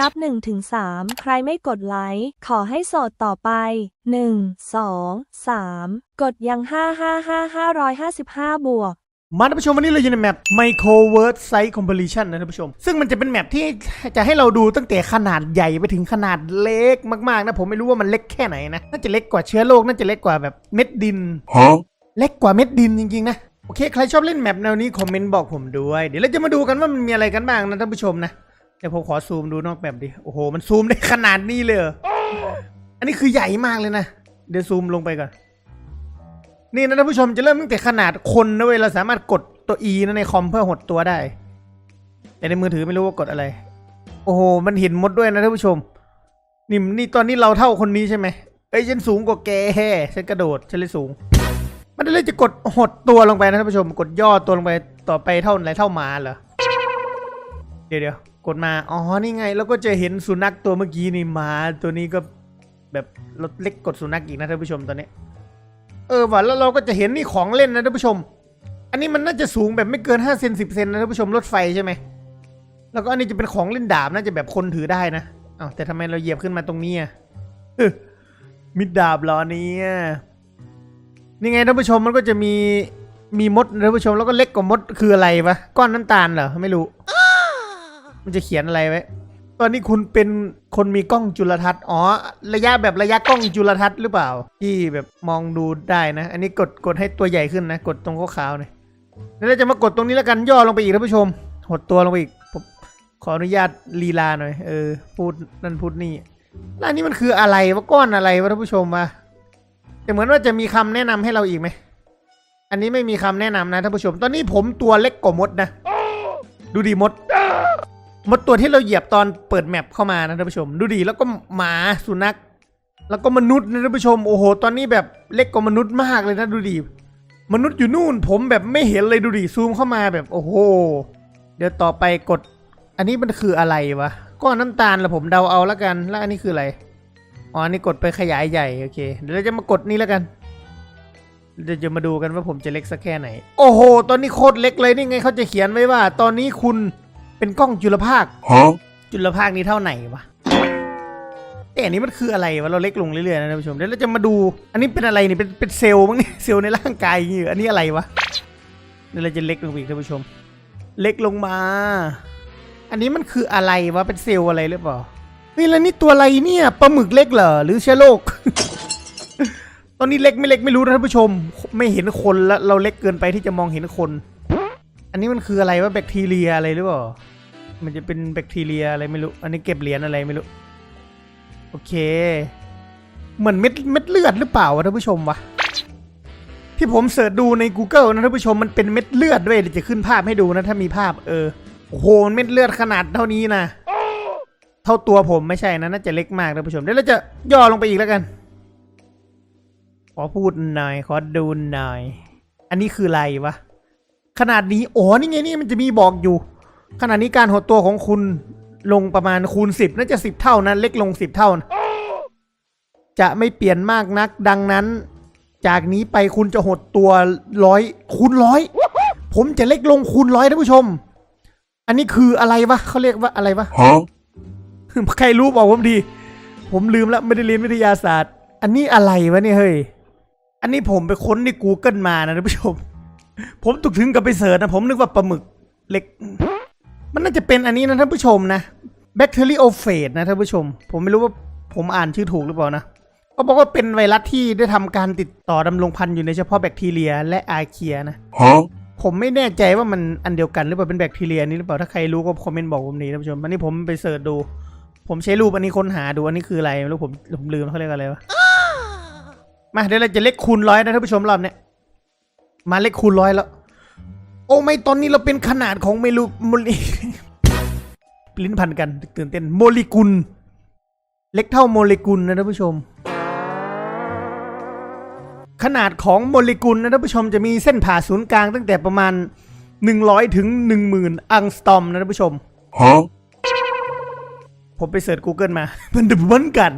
นับ1ถึง3ใครไม่กดไลค์ ขอให้โสดต่อไป 1 2 3 กดยัง5 5 5 555บวกมาท่านผู้ชมวันนี้เราอยู่ในแมป Micro Word Size Comparison นะท่านผู้ชม ซึ่งมันจะเป็นแมปที่จะให้เราดูตั้งแต่ขนาดใหญ่ไปถึงขนาดเล็กมากๆนะ ผมไม่รู้ว่ามันเล็กแค่ไหนนะ น่าจะเล็กกว่าเชื้อโรคน่าจะเล็กกว่าแบบเม็ดดิน Huh? เล็กกว่าเม็ดดินจริงๆนะ โอเค ใครชอบเล่นแมปแนวนี้คอมเมนต์บอกผมด้วย เดี๋ยวเราจะมาดูกันว่ามันมีอะไรกันบ้างนะท่านผู้ชมนะ เดี๋ยวผมขอซูมดูนอกแบบดิ โอ้โห มันซูมได้ขนาดนี้เลยเหรออันนี้คือใหญ่มากเลยนะ เดี๋ยวซูมลงไปก่อน นี่นะท่านผู้ชมจะเริ่มตั้งแต่ขนาดคนนะเว้ย เราสามารถกดตัว E นะในคอมเพื่อหดตัวได้ แต่ในมือถือไม่รู้ว่ากดอะไร โอ้โห มันเห็นมดด้วยนะท่านผู้ชม นี่นี่ตอนนี้เราเท่าคนนี้ใช่ไหมเอ้ยฉันสูงกว่าแกฉันกระโดดฉันเลยสูง มันเลยจะกดหดตัวลงไปนะท่านผู้ชม กดย่อตัวลงไปต่อไปเท่าไหนเท่าหมาเหรอ เดี๋ยวเดี๋ยว กดมา อ๋อ นี่ไง แล้วก็จะเห็นสุนัขตัวเมื่อกี้นี่หมา ตัวนี้ก็แบบรถเล็กกดสุนัขอีกนะท่านผู้ชมตอนนี้ เออว่ะแล้วเราก็จะเห็นนี่ของเล่นนะท่านผู้ชม อันนี้มันน่าจะสูงแบบไม่เกิน5เซน10เซนนะท่านผู้ชมรถไฟใช่ไหม แล้วก็อันนี้จะเป็นของเล่นดาบน่าจะแบบคนถือได้นะอ้าวแต่ทำไมเราเหยียบขึ้นมาตรงนี้อะมิดดาบเหรอเนี่ยนี่ไงท่านผู้ชมมันก็จะมีมีมดท่านผู้ชมแล้วก็เล็กกว่ามดคืออะไรวะก้อนน้ำตาลเหรอไม่รู้ มันจะเขียนอะไรไว้ ตอนนี้คุณเป็นคนมีกล้องจุลทรรศน์ อ๋อ ระยะแบบระยะกล้องจุลทรรศน์หรือเปล่า ที่แบบมองดูได้นะ อันนี้กดกดให้ตัวใหญ่ขึ้นนะ กดตรงขาวๆเนี่ยแล้วเราจะมากดตรงนี้แล้วกันย่อลงไปอีกท่านผู้ชม หดตัวลงไปอีกผมขออนุญาตลีลาหน่อย เออ พูดนั่นพูดนี่แล้วอันนี้มันคืออะไรวะก้อนอะไรวะท่านผู้ชมวะแต่เหมือนว่าจะมีคำแนะนำให้เราอีกไหม อันนี้ไม่มีคำแนะนำนะท่านผู้ชม ตอนนี้ผมตัวเล็กกว่ามดนะ ดูดิมด มดตัวที่เราเหยียบตอนเปิดแมปเข้ามานะท่านผู้ชม ดูดิแล้วก็หมาสุนัข แล้วก็มนุษย์นะท่านผู้ชมโอ้โห ตอนนี้แบบเล็กกว่ามนุษย์มากเลยนะดูดิมนุษย์อยู่นู่นผมแบบไม่เห็นเลยดูดิซูมเข้ามาแบบโอ้โห เดี๋ยวต่อไปกด อันนี้มันคืออะไรวะก้อนน้ำตาลละผมเดาเอาแล้วกันแล้วอันนี้คืออะไรอ๋ออันนี้กดไปขยายใหญ่โอเค เดี๋ยวเราจะมากดนี่แล้วกันเดี๋ยวจะมาดูกันว่าผมจะเล็กสักแค่ไหน โอ้โห ตอนนี้โคตรเล็กเลยนี่ไงเขาจะเขียนไว้ว่า ตอนนี้คุณ เป็นกล้องจุลภาค Huh? จุลภาคนี้เท่าไหนวะแต่อันนี้มันคืออะไรวะเราเล็กลงเรื่อยๆนะท่านผู้ชมเดี๋ยวเราจะมาดู อันนี้เป็นอะไรนี่เป็นเป็นเซลล์มั้งเนี่ยเซลล์ในร่างกายอย่างงี้เหรออันนี้อะไรวะเดี๋ยวเราจะเล็กลงไปอีกท่านผู้ชม เล็กลงมา อันนี้มันคืออะไรวะเป็นเซลล์อะไรหรือเปล่าเฮ้ยแล้วนี่ตัวอะไรเนี่ยปลาหมึกเล็กเหรอหรือเชื้อโรคตอนนี้เล็กไม่เล็กไม่รู้นะท่านผู้ชม ไม่เห็นคนแล้วเราเล็กเกินไปที่จะมองเห็นคน อันนี้มันคืออะไรวะแบคทีเรียอะไรหรือเปล่า มันจะเป็นแบคทีเรียอะไรไม่รู้ อันนี้เก็บเหรียญอะไรไม่รู้ โอเค เหมือนเม็ดเม็ดเลือดหรือเปล่าวะท่านผู้ชมวะ ที่ผมเสิร์ชดูใน Google นะท่านผู้ชมมันเป็นเม็ดเลือดด้วยเดี๋ยวจะขึ้นภาพให้ดูนะถ้ามีภาพเออ โอ้โหมันเม็ดเลือดขนาดเท่านี้นะ เท่าตัวผมไม่ใช่นะน่าจะเล็กมากท่านผู้ชมเดี๋ยวเราจะย่อลงไปอีกแล้วกัน ขอพูดหน่อยขอดูหน่อย อันนี้คืออะไรวะ ขนาดนี้อ๋อนี่ไงนี่มันจะมีบอกอยู่ขณะนี้การหดตัวของคุณลงประมาณคูณสิบน่าจะสิบเท่านะเล็กลงสิบเท่านะจะไม่เปลี่ยนมากนัก ดังนั้น จากนี้ไปคุณจะหดตัวร้อยคูณร้อยผมจะเล็กลงคูณร้อยท่านผู้ชม อันนี้คืออะไรวะเขาเรียกว่าอะไรวะ Huh? ใครรู้บอกผมดี ผมลืมแล้วไม่ได้เรียนวิทยาศาสตร์ อันนี้อะไรวะเนี่ยเฮ้ย อันนี้ผมไปค้นใน Google มานะท่านผู้ชม ผมตุกถึงกับไปเสิร์ชนะ ผมนึกว่าปลาหมึกเล็ก มันน่าจะเป็นอันนี้นะท่านผู้ชมนะแบคทีรีโอเฟสนะท่านผู้ชม ผมไม่รู้ว่าผมอ่านชื่อถูกหรือเปล่านะเขาบอกว่าเป็นไวรัสที่ได้ทำการติดต่อดำรงพันธุ์อยู่ในเฉพาะแบคทีเรีย และอาร์เคียนะ Huh? ผมไม่แน่ใจว่ามันอันเดียวกันหรือเปล่าเป็นแบคทีเรียนี้หรือเปล่าถ้าใครรู้ก็คอมเมนต์บอกผมดีท่านผู้ชมอันนี้ผมไปเสิร์ชดู ผมใช้รูปอันนี้ค้นหาดูอันนี้คืออะไรไม่รู้ผมผมลืมเขาเรียกอะไรวะมาเดี๋ยวเราจะเล็กคูณร้อยนะท่านผู้ชมรอบเนี้ย มาเล็กคูณร้อยแล้ว โอ้ไม่ตอนนี้เราเป็นขนาดของเมลูโมลิลิ้นพันกันตื่นเต้นโมเลกุล เล็กเท่าโมเลกุลนะท่านผู้ชม ขนาดของโมเลกุลนะท่านผู้ชมจะมีเส้นผ่าศูนย์กลางตั้งแต่ประมาณ 100 ถึง 10,000 อังสตอมนะท่านผู้ชม Huh? ผมไปเสิร์ช Google มา มันเหมือนกัน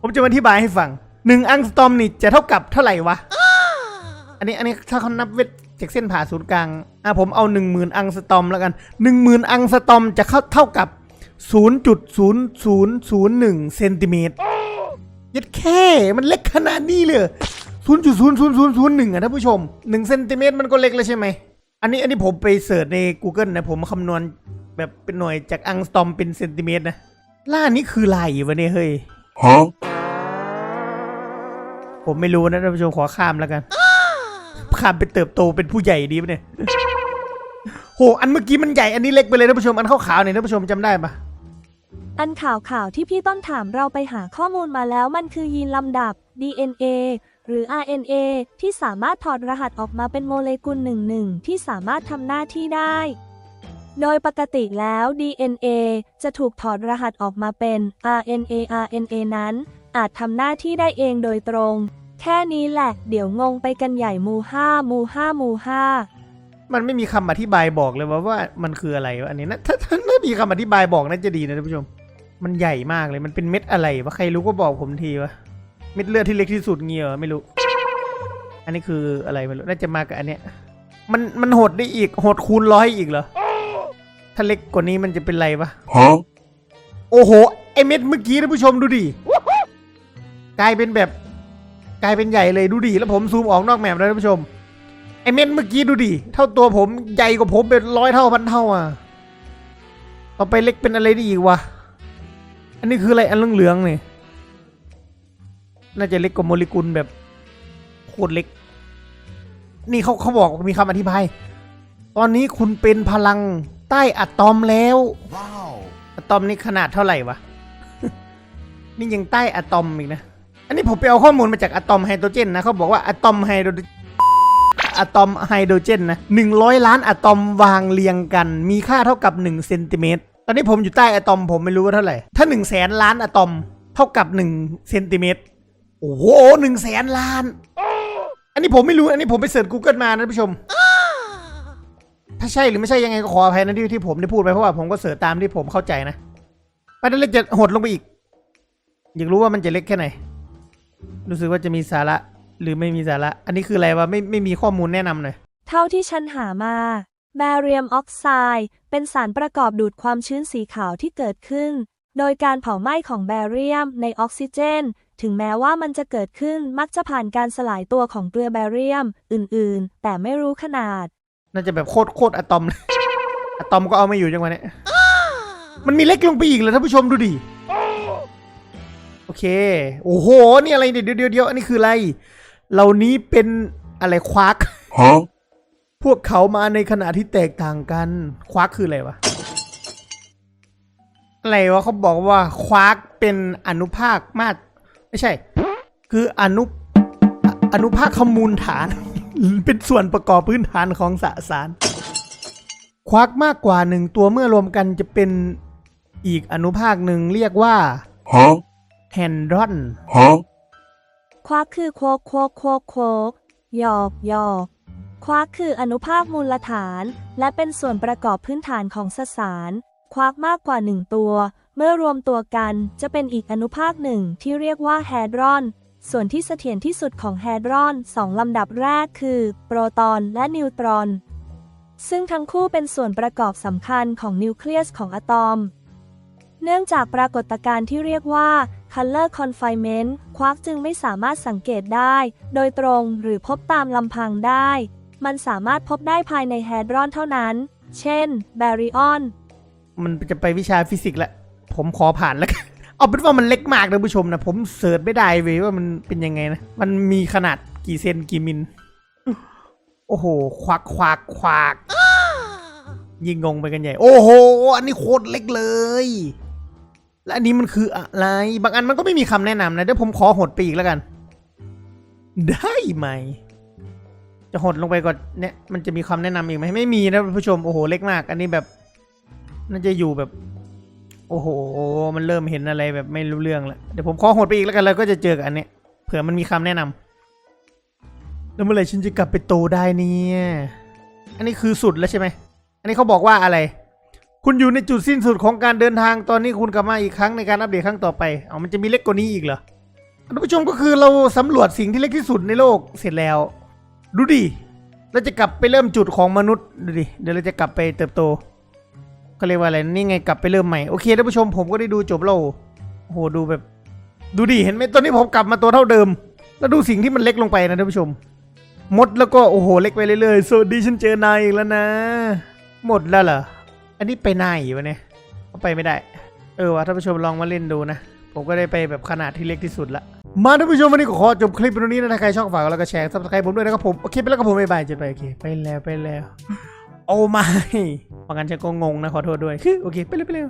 ผมจะมาอธิบายให้ฟังหนึ่งอังสตอมนี่จะเท่ากับเท่าไหร่วะ อันนี้อันนี้ถ้าเขานับเวทจากเส้นผ่าศูนย์กลาง อะผมเอาหนึ่งหมื่นอังสตอมแล้วกันหนึ่งหมื่นอังสตอมจะเข้าเท่ากับ 0.0001เซนติเมตรยัดแค่มันเล็กขนาดนี้เลย 0.00001อะท่านผู้ชม 1 เซนติเมตรมันก็เล็กแล้วใช่ไหม อันนี้อันนี้ผมไปเสิร์ชใน Google นะ ผมคำนวณแบบเป็นหน่วยจากอังสตอมเป็นเซนติเมตรนะ ล่านี่คืออะไรวะเนี่ยเฮ้ย Huh? ผมไม่รู้นะท่านผู้ชมขอข้ามแล้วกัน ข้ามไปเติบโตเป็นผู้ใหญ่ดีปะเนี่ยโหอันเมื่อกี้มันใหญ่อันนี้เล็กไปเลยท่านผู้ชมอันขาวๆเนี่ยท่านผู้ชมจำได้ปะอันข่าวข่าวที่พี่ต้นถามเราไปหาข้อมูลมาแล้วมันคือยีนลำดับ DNA หรือ RNA ที่สามารถถอดรหัสออกมาเป็นโมเลกุลหนึ่งหนึ่งที่สามารถทำหน้าที่ได้ โดยปกติแล้ว DNA จะถูกถอดรหัสออกมาเป็น RNA RNA นั้น อาจทำหน้าที่ได้เองโดยตรง ค่นี้แหละ เดี๋ยวงงไปกันใหญ่มูห้ามูห้ามูห้ามันไม่มีคำอธิบายบอกเลยว่าว่ามันคืออะไรวะอันนี้นะถ้าถ้าถ้ามีคำอธิบายบอกน่าจะดีนะท่านผู้ชม มันใหญ่มากเลยมันเป็นเม็ดอะไรวะใครรู้ก็บอกผมทีวะเม็ดเลือดที่เล็กที่สุดเงี้ยเหรอไม่รู้ อันนี้คืออะไรไม่รู้น่าจะมากับอันเนี้ยมันมันหดได้อีกหดคูณร้อยอีกเหรอถ้าเล็กกว่านี้มันจะเป็นไรวะ Huh? โอ้โห ไอเม็ดเมื่อกี้ท่านผู้ชมดูดิ กลายเป็นแบบ กลายเป็นใหญ่เลยดูดิแล้วผมซูมออกนอกแมปแล้วท่านผู้ชมไอเม็ดเมื่อกี้ดูดิเท่าตัวผมใหญ่กว่าผมเป็นร้อยเท่าพันเท่าอะต่อไปเล็กเป็นอะไรได้อีกวะอันนี้คืออะไรอันเหลืองๆนี่น่าจะเล็กกว่าโมเลกุลแบบโคตรเล็ก นี่เขาเขาบอกมีคำอธิบาย ตอนนี้คุณเป็นพลังใต้อะตอมแล้ว Wow. อะตอมนี่ขนาดเท่าไหร่วะ นี่ยังใต้อะตอมอีกนะ อันนี้ผมไปเอาข้อมูลมาจากอะตอมไฮโดรเจนนะเขาบอกว่าอะตอมไฮโดรอะตอมไฮโดรเจนนะหนึ่งร้อยล้านอะตอมวางเรียงกัน มีค่าเท่ากับหนึ่งเซนติเมตรตอนนี้ผมอยู่ใต้อะตอมผมไม่รู้ว่าเท่าไหร่ ถ้าหนึ่งแสนล้านอะตอมเท่ากับหนึ่งเซนติเมตรโอ้โหหนึ่งแสนล้าน อันนี้ผมไม่รู้ อันนี้ผมไปเสิร์ช Google มานะผู้ชม ถ้าใช่หรือไม่ใช่ยังไงก็ขออภัยนะที่ที่ผมได้พูดไปเพราะว่าผมก็เสิร์ชตามที่ผมเข้าใจนะไปนั่นเล็กจะหดลงไปอีก อยากรู้ว่ามันจะเล็กแค่ไหน รู้สึกว่าจะมีสาระหรือไม่มีสาระ อันนี้คืออะไรวะไม่ไม่มีข้อมูลแนะนำหน่อย เท่าที่ฉันหามา แบเรียมออกไซด์เป็นสารประกอบดูดความชื้นสีขาวที่เกิดขึ้น โดยการเผาไหม้ของแบเรียมในออกซิเจน ถึงแม้ว่ามันจะเกิดขึ้นมักจะผ่านการสลายตัวของเกลือแบเรียมอื่น ๆ แต่ไม่รู้ขนาด น่าจะแบบโคตรโคตรอะตอมเลยอะตอมก็เอาไม่อยู่จังหวะเนี้ยมันมีเล็กลงไปอีกเลยท่านผู้ชมดูดิ โอเค โอ้โห นี่อะไรเนี่ยเดี๋ยวเดี๋ยวเดี๋ยวอันนี้คืออะไร เหล่านี้เป็นอะไรควัก Huh? พวกเขามาในขณะที่แตกต่างกัน ควักคืออะไรวะ อะไรวะเขาบอกว่าควักเป็นอนุภาคมาตรไม่ใช่ คืออนุออนุภาคขมูลฐาน เป็นส่วนประกอบพื้นฐานของสสาร ควักมากกว่าหนึ่งตัวเมื่อรวมกันจะเป็นอีกอนุภาคหนึ่งเรียกว่า Huh? แฮนดรอน Huh? ควักคือโคกโคกโคกโคกหยอกหยอกควักคืออนุภาคมูลฐาน และเป็นส่วนประกอบพื้นฐานของสสาร ควักมากกว่าหนึ่งตัว เมื่อรวมตัวกันจะเป็นอีกอนุภาคหนึ่งที่เรียกว่าแฮดรอน ส่วนที่เสถียรที่สุดของแฮดรอนสองลำดับแรกคือ โปรตอนและนิวตรอน ซึ่งทั้งคู่เป็นส่วนประกอบสำคัญของนิวเคลียสของอะตอม เนื่องจากปรากฏการณ์ที่เรียกว่า color confinement ควักจึงไม่สามารถสังเกตได้ โดยตรงหรือพบตามลำพังได้ มันสามารถพบได้ภายในแฮดรอนเท่านั้น เช่น แบริออน มันจะไปวิชาฟิสิกส์ละ ผมขอผ่านแล้วกันเอาเป็นว่ามันเล็กมากนะผู้ชมนะ ผมเสิร์ชไม่ได้เว้ยว่ามันเป็นยังไงนะ มันมีขนาดกี่เซนกี่มิล โอ้โห ควักควักควักยิงงงไปกันใหญ่ โอ้โห อันนี้โคตรเล็กเลย และอันนี้มันคืออะไร บางอันมันก็ไม่มีคำแนะนำนะ เดี๋ยวผมขอหดไปอีกแล้วกัน ได้ไหม จะหดลงไปก่อนเนี่ย มันจะมีคำแนะนำอีกไหม ไม่มีนะผู้ชม โอ้โห เล็กมาก อันนี้แบบ น่าจะอยู่แบบ โอ้โห มันเริ่มเห็นอะไรแบบไม่รู้เรื่องแล้ว เดี๋ยวผมขอหดไปอีกแล้วกัน แล้วก็จะเจอกับอันเนี้ย เผื่อมันมีคำแนะนำแล้วเมื่อไหร่ฉันจะกลับไปโตได้เนี่ย อันนี้คือสุดแล้วใช่ไหม อันนี้เขาบอกว่าอะไร คุณอยู่ในจุดสิ้นสุดของการเดินทางตอนนี้คุณกลับมาอีกครั้งในการอัปเดตครั้งต่อไป เอามันจะมีเล็กกว่านี้อีกเหรอท่านผู้ชมก็คือเราสำรวจสิ่งที่เล็กที่สุดในโลกเสร็จแล้ว ดูดิเราจะกลับไปเริ่มจุดของมนุษย์ดูดิเดี๋ยวเราจะกลับไปเติบโตก็เรียกว่าอะไรนี่ไงกลับไปเริ่มใหม่โอเคท่านผู้ชมผมก็ได้ดูจบแล้วโอ้โหดูแบบ ดูดิเห็นไหมตอนนี้ผมกลับมาตัวเท่าเดิม แล้วดูสิ่งที่มันเล็กลงไปนะท่านผู้ชม หมดแล้วก็โอ้โหเล็กไปเรื่อยๆสวัสดีฉันเจอนายอีกแล้วนะ หมดแล้วเหรอ อันนี้ไปไหนวะเนี่ยก็ไปไม่ได้ เออวะท่านผู้ชมลองมาเล่นดูนะ ผมก็ได้ไปแบบขนาดที่เล็กที่สุดละ มาท่านผู้ชมวันนี้ก็ขอจบคลิปตรงนี้นะถ้าใครชอบฝากแล้วก็แชร์ซับสไครต์ผมด้วยนะครับผม โอเคไปแล้วกับผมบ๊ายบายจอไปโอเค ไปแล้วไปแล้ว โอ้ไม่บางกันจะก็งงนะขอโทษด้วยคือโอเคไปเลยไปเลย